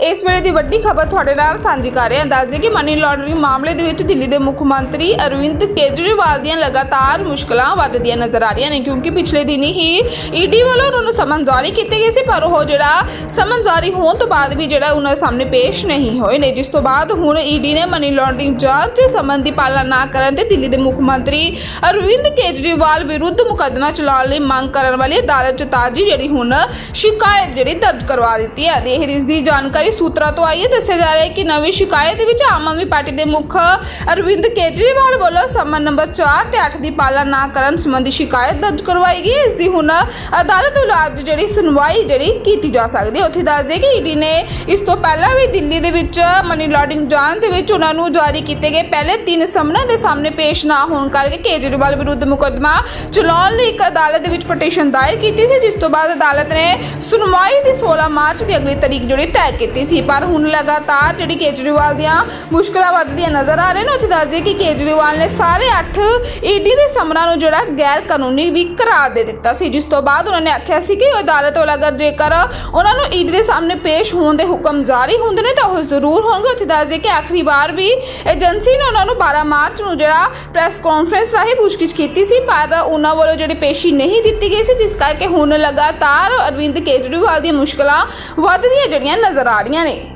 ਇਸ ਵੇਲੇ ਦੀ ਵੱਡੀ ਖਬਰ ਤੁਹਾਡੇ ਨਾਲ ਸਾਂਝੀ ਕਰ ਰਹੇ ਹਾਂ। ਦੱਸਦੇ ਕਿ ਮਨੀ ਲਾਂਡਰਿੰਗ ਮਾਮਲੇ ਦੇ ਵਿੱਚ ਦਿੱਲੀ ਦੇ ਮੁੱਖ ਮੰਤਰੀ ਅਰਵਿੰਦ ਕੇਜਰੀਵਾਲ ਦੀਆਂ ਲਗਾਤਾਰ ਮੁਸ਼ਕਲਾਂ ਵੱਧਦੀਆਂ ਨਜ਼ਰ ਆ ਰਹੀਆਂ ਨੇ, ਕਿਉਂਕਿ ਪਿਛਲੇ ਦਿਨੀ ਹੀ ਈਡੀ ਵੱਲੋਂ ਉਹਨਾਂ ਨੂੰ ਸਮਨ ਜਾਰੀ ਕੀਤੇ ਗਏ ਸੀ, ਪਰ ਉਹ ਜਿਹੜਾ ਸਮਨ ਜਾਰੀ ਹੋਣ ਤੋਂ ਬਾਅਦ ਵੀ ਜਿਹੜਾ ਉਹਨਾਂ ਸਾਹਮਣੇ ਪੇਸ਼ ਨਹੀਂ ਹੋਏ ਨੇ। ਜਿਸ ਤੋਂ ਬਾਅਦ ਹੁਣ ਈਡੀ ਨੇ ਮਨੀ ਲਾਂਡਰਿੰਗ ਜਾਂਚ ਸਮਨ ਦੀ ਪਾਲਣਾ ਨਾ ਕਰਨ ਤੇ ਦਿੱਲੀ ਦੇ ਮੁੱਖ ਮੰਤਰੀ ਅਰਵਿੰਦ ਕੇਜਰੀਵਾਲ ਵਿਰੁੱਧ ਮੁਕੱਦਮਾ ਚਲਾਉਣ ਲਈ ਮੰਗ ਕਰਨ ਵਾਲੀ ਅਦਾਲਤ ਚ ਤਾਜੀ ਜਿਹੜੀ ਹੁਣ ਸ਼ਿਕਾਇਤ ਜਿਹੜੀ ਦਰਜ ਕਰਵਾ ਦਿੱਤੀ ਹੈ। ਇਹ ਇਸ ਦੀ ਜਾਣਕਾਰੀ ਸੂਤਰਾਂ ਤੋਂ ਆਈ ਹੈ, ਦੱਸਿਆ ਜਾ ਰਿਹਾ ਹੈ ਕਿ ਨਵੀਂ ਸ਼ਿਕਾਇਤ ਵਿੱਚ ਆਮ ਆਦਮੀ ਪਾਰਟੀ ਦੇ ਮੁੱਖ ਅਰਵਿੰਦ ਕੇਜਰੀਵਾਲ ਵੱਲੋਂ ਸਮਨ ਨੰਬਰ 4 ਤੇ 8 ਦੀ ਪਾਲਣਾ ਨਾ ਕਰਨ ਸੰਬੰਧੀ ਸ਼ਿਕਾਇਤ ਦਰਜ ਕਰਵਾਈ ਗਈ। ਇਸ ਦੀ ਹੁਣ ਅਦਾਲਤ ਵੱਲੋਂ ਅੱਜ ਜਿਹੜੀ ਸੁਣਵਾਈ ਜਿਹੜੀ ਕੀਤੀ ਜਾ ਸਕਦੀ ਹੈ। ਉੱਥੇ ਦੱਸ ਦਈਏ ਕਿ ਈਡੀ ਨੇ ਇਸ ਤੋਂ ਪਹਿਲਾਂ ਵੀ ਦਿੱਲੀ ਦੇ ਵਿੱਚ ਮਨੀ ਲਾਂਡਰਿੰਗ ਜਾਂਚ ਦੇ ਵਿੱਚ ਉਹਨਾਂ ਨੂੰ ਜਾਰੀ ਕੀਤੇ ਗਏ ਪਹਿਲੇ ਤਿੰਨ ਸਮਨਾਂ ਦੇ ਸਾਹਮਣੇ ਪੇਸ਼ ਨਾ ਹੋਣ ਕਰਕੇ ਕੇਜਰੀਵਾਲ ਵਿਰੁੱਧ ਮੁਕੱਦਮਾ ਚਲਾਉਣ ਲਈ ਇੱਕ ਅਦਾਲਤ ਦੇ ਵਿੱਚ ਪਟੀਸ਼ਨ ਦਾਇਰ ਕੀਤੀ ਸੀ, ਜਿਸ ਤੋਂ ਬਾਅਦ ਅਦਾਲਤ ਨੇ ਸੁਣਵਾਈ ਦੀ 16 ਮਾਰਚ ਦੀ ਅਗਲੀ ਤਾਰੀਖ ਜਿਹੜੀ ਤੈਅ ਕੀਤੀ ਕੀਤੀ ਸੀ। ਪਰ ਹੁਣ ਲਗਾਤਾਰ ਜਿਹੜੀ ਕੇਜਰੀਵਾਲ ਦੀਆਂ ਮੁਸ਼ਕਲਾਂ ਵੱਧਦੀਆਂ ਨਜ਼ਰ ਆ ਰਹੀਆਂ ਨੇ, ਉੱਥੇ ਦੱਸ ਦਈਏ ਕਿ ਕੇਜਰੀਵਾਲ ਨੇ ਸਾਰੇ 8 ਈਡੀ ਦੇ ਸਮਰਾਂ ਨੂੰ ਜਿਹੜਾ ਗੈਰ ਕਾਨੂੰਨੀ ਵੀ ਕਰਾਰ ਦੇ ਦਿੱਤਾ ਸੀ। ਜਿਸ ਤੋਂ ਬਾਅਦ ਉਹਨਾਂ ਨੇ ਆਖਿਆ ਸੀ ਕਿ ਉਹ ਅਦਾਲਤ ਵੱਲ ਅਗਰ ਜੇਕਰ ਉਹਨਾਂ ਨੂੰ ਈਡੀ ਦੇ ਸਾਹਮਣੇ ਪੇਸ਼ ਹੋਣ ਦੇ ਹੁਕਮ ਜਾਰੀ ਹੁੰਦੇ ਨੇ, ਤਾਂ ਉਹ ਜ਼ਰੂਰ ਹੋਣਗੇ। ਉੱਥੇ ਦੱਸ ਦਈਏ ਕਿ ਆਖਰੀ ਵਾਰ ਵੀ ਏਜੰਸੀ ਨੇ ਉਹਨਾਂ ਨੂੰ 12 ਮਾਰਚ ਨੂੰ ਜਿਹੜਾ ਪ੍ਰੈਸ ਕਾਨਫਰੰਸ ਰਾਹੀਂ ਪੁੱਛਗਿੱਛ ਕੀਤੀ ਸੀ, ਪਰ ਉਹਨਾਂ ਵੱਲੋਂ ਜਿਹੜੀ ਪੇਸ਼ੀ ਨਹੀਂ ਦਿੱਤੀ ਗਈ ਸੀ, ਜਿਸ ਕਰਕੇ ਹੁਣ ਲਗਾਤਾਰ ਅਰਵਿੰਦ ਕੇਜਰੀਵਾਲ ਦੀਆਂ ਮੁਸ਼ਕਲਾਂ ਵੱਧਦੀਆਂ ਜਿਹੜੀਆਂ ਨਜ਼ਰ ਆ ਰਹੀਆਂ ਨੇ